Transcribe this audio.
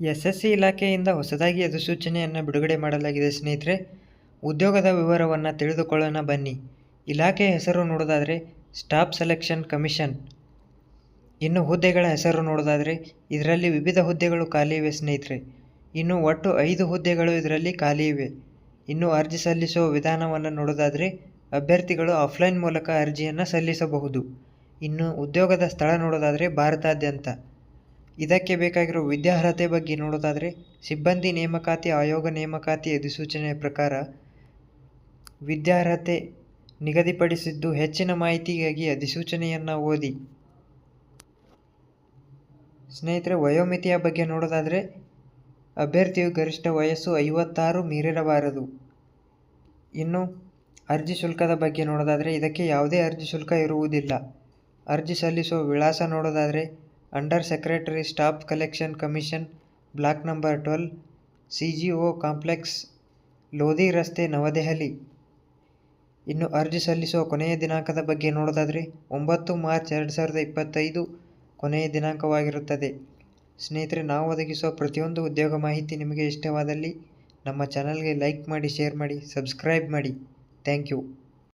S S C ಇಲಾಖೆಯಿಂದ ಹೊಸದಾಗಿ ಅಧಿಸೂಚನೆಯನ್ನು ಬಿಡುಗಡೆ ಮಾಡಲಾಗಿದೆ ಸ್ನೇಹಿತರೆ. ಉದ್ಯೋಗದ ವಿವರವನ್ನು ತಿಳಿದುಕೊಳ್ಳೋಣ ಬನ್ನಿ. ಇಲಾಖೆಯ ಹೆಸರು ನೋಡೋದಾದರೆ ಸ್ಟಾಫ್ ಸೆಲೆಕ್ಷನ್ ಕಮಿಷನ್. ಇನ್ನು ಹುದ್ದೆಗಳ ಹೆಸರು ನೋಡೋದಾದರೆ ಇದರಲ್ಲಿ ವಿವಿಧ ಹುದ್ದೆಗಳು ಖಾಲಿ ಇವೆ ಸ್ನೇಹಿತರೆ. ಇನ್ನು ಒಟ್ಟು ಐದು ಹುದ್ದೆಗಳು ಇದರಲ್ಲಿ ಖಾಲಿ ಇವೆ. ಇನ್ನು ಅರ್ಜಿ ಸಲ್ಲಿಸುವ ವಿಧಾನವನ್ನು ನೋಡೋದಾದರೆ ಅಭ್ಯರ್ಥಿಗಳು ಆಫ್ಲೈನ್ ಮೂಲಕ ಅರ್ಜಿಯನ್ನು ಸಲ್ಲಿಸಬಹುದು. ಇನ್ನು ಉದ್ಯೋಗದ ಸ್ಥಳ ನೋಡೋದಾದರೆ ಭಾರತಾದ್ಯಂತ. ಇದಕ್ಕೆ ಬೇಕಾಗಿರೋ ವಿದ್ಯಾರ್ಹತೆ ಬಗ್ಗೆ ನೋಡೋದಾದರೆ ಸಿಬ್ಬಂದಿ ನೇಮಕಾತಿ ಆಯೋಗ ನೇಮಕಾತಿ ಅಧಿಸೂಚನೆಯ ಪ್ರಕಾರ ವಿದ್ಯಾರ್ಹತೆ ನಿಗದಿಪಡಿಸಿದ್ದು ಹೆಚ್ಚಿನ ಮಾಹಿತಿಗಾಗಿ ಅಧಿಸೂಚನೆಯನ್ನು ಓದಿ. ಸ್ನೇಹಿತರೆ, ವಯೋಮಿತಿಯ ಬಗ್ಗೆ ನೋಡೋದಾದರೆ ಅಭ್ಯರ್ಥಿಯು ಗರಿಷ್ಠ ವಯಸ್ಸು ಐವತ್ತಾರು ಮೀರಿರಬಾರದು. ಇನ್ನು ಅರ್ಜಿ ಶುಲ್ಕದ ಬಗ್ಗೆ ನೋಡೋದಾದರೆ ಇದಕ್ಕೆ ಯಾವುದೇ ಅರ್ಜಿ ಶುಲ್ಕ ಇರುವುದಿಲ್ಲ. ಅರ್ಜಿ ಸಲ್ಲಿಸುವ ವಿಳಾಸ ನೋಡೋದಾದರೆ under secretary staff collection commission block number twelve C G O complex Lodhi ರಸ್ತೆ ನವದೆಹಲಿ ಇನ್ನು ಅರ್ಜಿ ಸಲ್ಲಿಸುವ ಕೊನೆಯ ದಿನಾಂಕದ ಬಗ್ಗೆ ನೋಡೋದಾದರೆ, ಒಂಬತ್ತು ಮಾರ್ಚ್ ಎರಡು ಸಾವಿರದ ಇಪ್ಪತ್ತೈದು ಕೊನೆಯ ದಿನಾಂಕವಾಗಿರುತ್ತದೆ. ಸ್ನೇಹಿತರೆ, ನಾವು ಒದಗಿಸುವ ಪ್ರತಿಯೊಂದು ಉದ್ಯೋಗ ಮಾಹಿತಿ ನಿಮಗೆ ಇಷ್ಟವಾದಲ್ಲಿ ನಮ್ಮ ಚಾನಲ್ಗೆ ಲೈಕ್ ಮಾಡಿ, ಶೇರ್ ಮಾಡಿ, ಸಬ್ಸ್ಕ್ರೈಬ್ ಮಾಡಿ. Thank you.